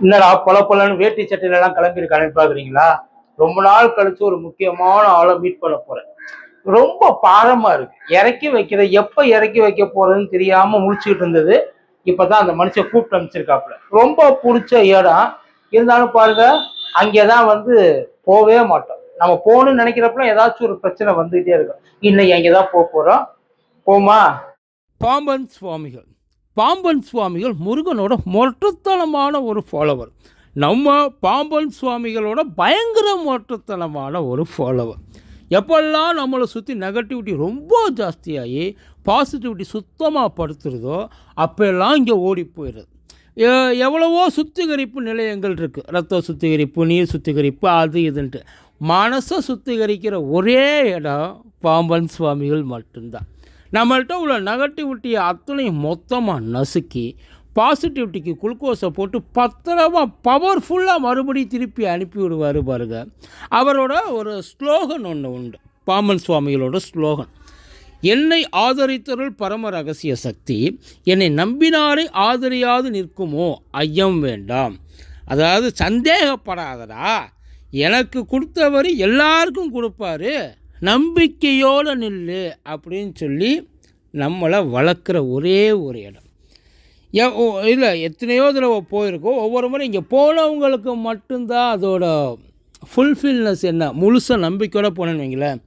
என்னடா பல பொலன்னு வேட்டி சட்டையில எல்லாம் கிளம்பி ரொம்ப நாள் கழிச்சு ஒரு முக்கியமான ஆளை மீட் பண்ண போறேன். ரொம்ப பாரமா இருக்கு. இறக்கி வைக்கிற எப்ப இறக்கி வைக்க போறதுன்னு தெரியாம முடிச்சுக்கிட்டு இருந்தது. இப்பதான் அந்த மனுஷன் கூப்பிட்டு அனுப்பிச்சிருக்காப்புல. ரொம்ப பிடிச்ச இடம் இருந்தாலும் பாருங்க அங்கேதான் வந்து போவே மாட்டோம். நம்ம போகணும்னு நினைக்கிறப்ப ஏதாச்சும் ஒரு பிரச்சனை வந்துகிட்டே இருக்கும். இன்னைக்கு அங்கேதான் போக போறோம். போமா பாம்பன் சுவாமிகள். பாம்பன் சுவாமிகள் முருகனோட மொற்றத்தனமான ஒரு ஃபாலோவர் நம்ம பாம்பன் சுவாமிகளோட பயங்கர மொற்றத்தனமான ஒரு ஃபாலோவர் எப்பெல்லாம் நம்மளை சுற்றி நெகட்டிவிட்டி ரொம்ப ஜாஸ்தியாகி பாசிட்டிவிட்டி சுத்தமாக படுத்துறதோ அப்போல்லாம் இங்கே ஓடி போயிடுது எவ்வளவோ சுத்திகரிப்பு நிலையங்கள் இருக்குது ரத்த சுத்திகரிப்பு நீர் சுத்திகரிப்பு அது இதுன்ட்டு. மனசை சுத்திகரிக்கிற ஒரே இடம் பாம்பன் சுவாமிகள் மட்டும்தான். நம்மள்கிட்ட உள்ள நெகட்டிவிட்டியை அத்தனையும் மொத்தமாக நசுக்கி பாசிட்டிவிட்டிக்கு குளுக்கோஸை போட்டு பத்திரமா பவர்ஃபுல்லாக மறுபடியும் திருப்பி அனுப்பி விடுவார் பாருங்க. அவரோட ஒரு ஸ்லோகன் ஒன்று உண்டு. பாமன் சுவாமிகளோட ஸ்லோகன். என்னை ஆதரித்தருள் பரம ரகசிய சக்தி என்னை நம்பினாரை ஆதரியாது நிற்குமோ? ஐயம் வேண்டாம். அதாவது சந்தேகப்படாதடா. எனக்கு கொடுத்தவர் எல்லாருக்கும் கொடுப்பாரு. நம்பிக்கையோடு நில்லு அப்படின்னு சொல்லி நம்மளை வளர்க்குற ஒரே ஒரு இடம். இல்லை எத்தனையோ தடவை போயிருக்கோம். ஒவ்வொரு முறை இங்கே போனவங்களுக்கு மட்டும்தான் அதோட ஃபுல்ஃபில்னஸ் என்ன முழுசாக நம்பிக்கையோடு போனேன்னு வைங்களேன்.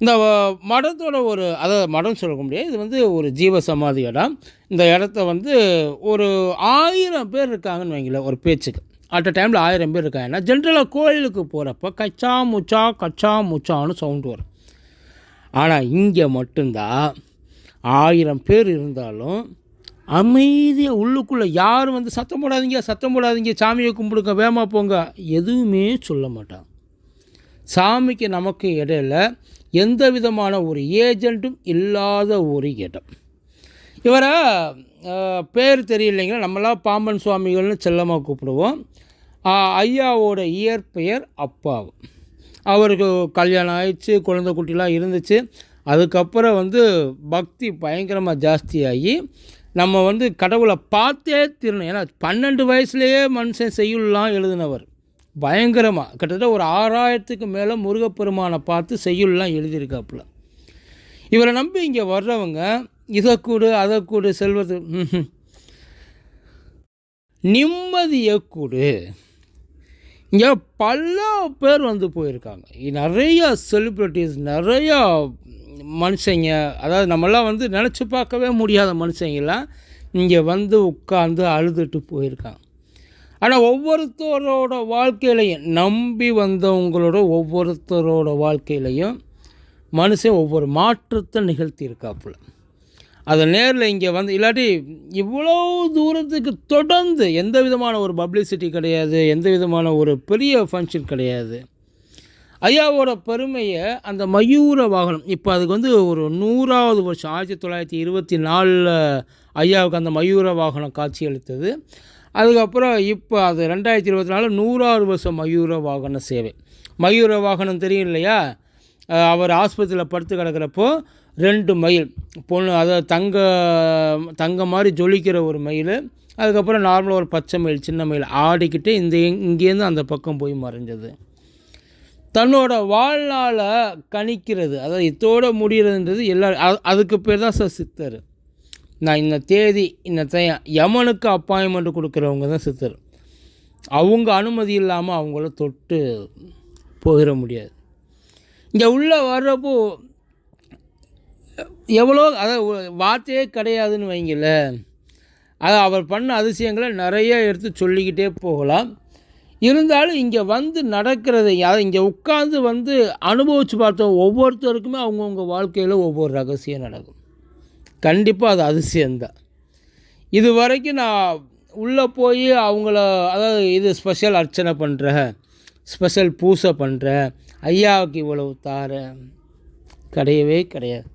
இந்த மடத்தோட ஒரு அதாவது மடம் சொல்ல முடியாது. இது வந்து ஒரு ஜீவ சமாதி இடம். இந்த இடத்த வந்து ஒரு ஆயிரம் பேர் இருக்காங்கன்னு வைங்களேன் ஒரு பேச்சுக்கு. அட் அ டைமில் ஆயிரம் பேர் இருக்காங்கன்னா ஜென்ரலாக கோயிலுக்கு போகிறப்ப கச்சா முச்சா கச்சா முச்சான்னு சவுண்டு வரும் ஆனால் இங்கே மட்டும்தான் ஆயிரம் பேர் இருந்தாலும் அமைதியாக உள்ளுக்குள்ளே யாரும் வந்து சத்தம் போடாதீங்க சத்தம் போடாதீங்க சாமியை கும்பிடுங்க வேமா போங்க எதுவுமே சொல்ல மாட்டாங்க சாமிக்கு நமக்கு இடையில எந்த விதமான ஒரு ஏஜெண்ட்டும் இல்லாத ஒரு இடம் இவரை பேர் தெரியலைங்களா? நம்மளாம் பாம்பன் சுவாமிகள்னு செல்லமாக கூப்பிடுவோம். ஐயாவோட இயற்பெயர் அப்பாவு. அவருக்கு கல்யாணம் ஆயிடுச்சு குழந்தை குட்டிலாம் இருந்துச்சு. அதுக்கப்புறம் வந்து பக்தி பயங்கரமாக ஜாஸ்தியாகி நம்ம வந்து கடவுளை பார்த்தே திருணும். ஏன்னா பன்னெண்டு வயசுலேயே மனுஷன் செய்யுள்லாம் எழுதினவர். பயங்கரமாக கிட்டத்தட்ட ஒரு ஆறாயிரத்துக்கு மேலே முருகப்பெருமானை பார்த்து செய்யுள்லாம் எழுதியிருக்காப்புல. இவரை நம்பி இங்கே வர்றவங்க இதை கூடு அதை கூடு செல்வது. நிம்மதியை கூடு இங்கே பல பேர் வந்து போயிருக்காங்க. நிறையா செலிப்ரிட்டிஸ் நிறையா மனுஷங்க அதாவது நம்மளாம் வந்து நினச்சி பார்க்கவே முடியாத மனுஷங்களாம் இங்கே வந்து உட்காந்து அழுதுட்டு போயிருக்காங்க. ஆனால் ஒவ்வொருத்தரோட வாழ்க்கையிலையும் நம்பி வந்தவங்களோட ஒவ்வொருத்தரோட வாழ்க்கையிலையும் மனுஷன் ஒவ்வொரு மாற்றத்தை நிகழ்த்தியிருக்காப்புல. அதை நேரில் இங்கே வந்து இல்லாட்டி இவ்வளோ தூரத்துக்கு தொடர்ந்து எந்த விதமான ஒரு பப்ளிசிட்டி கிடையாது எந்த விதமான ஒரு பெரிய ஃபங்க்ஷன் கிடையாது. ஐயாவோட பெருமையை அந்த மயூர வாகனம் இப்போ அதுக்கு வந்து ஒரு நூறாவது வருஷம் ஆயிரத்தி தொள்ளாயிரத்தி இருபத்தி நாலில் ஐயாவுக்கு அந்த மயூர வாகனம் காட்சி அளித்தது அதுக்கப்புறம் இப்போ அது ரெண்டாயிரத்தி இருபத்தி நாலு நூறாவது வருஷம் மயூர வாகன சேவை. மயூர வாகனம் தெரியும் இல்லையா? அவர் ஆஸ்பத்திரியில் படுத்து கிடக்கிறப்போ ரெண்டு மயில். பொண்ணு அதாவது தங்க தங்க மாதிரி ஜொலிக்கிற ஒரு மயில். அதுக்கப்புறம் நார்மலாக ஒரு பச்சை மயில் சின்ன மயில். ஆடிக்கிட்டு இந்த இங்கேருந்து அந்த பக்கம் போய் மறைஞ்சது. தன்னோட வாழ்நாள கணிக்கிறது அதாவது இதோட முடிகிறதுன்றது எல்லா அதுக்கு பேர் தான் சார் சித்தர். நான் இந்த தேதி இந்த யமனுக்கு அப்பாயின்மெண்ட் கொடுக்குறவங்க தான் சித்தர். அவங்க அனுமதி இல்லாமல் அவங்கள தொட்டு போயிட முடியாது. இங்கே உள்ளே வர்றப்போ எவ்வளோ அதாவது வார்த்தையே கிடையாதுன்னு வைங்கள. அது அவர் பண்ண அதிசயங்களை நிறைய எடுத்து சொல்லிக்கிட்டே போகலாம். இருந்தாலும் இங்கே வந்து நடக்கிறதை அதை இங்கே உட்காந்து வந்து அனுபவித்து பார்த்த ஒவ்வொருத்தருக்குமே அவங்கவுங்க வாழ்க்கையில் ஒவ்வொரு ரகசியம் நடக்கும். கண்டிப்பாக அது அதிசயம்தான். இது வரைக்கும் நான் உள்ளே போய் அவங்கள அதாவது இது ஸ்பெஷல் அர்ச்சனை பண்ணுறேன் ஸ்பெஷல் பூசை பண்ணுறேன் ஐயாவுக்கு இவ்வளவு தார கிடையவே கிடையாது.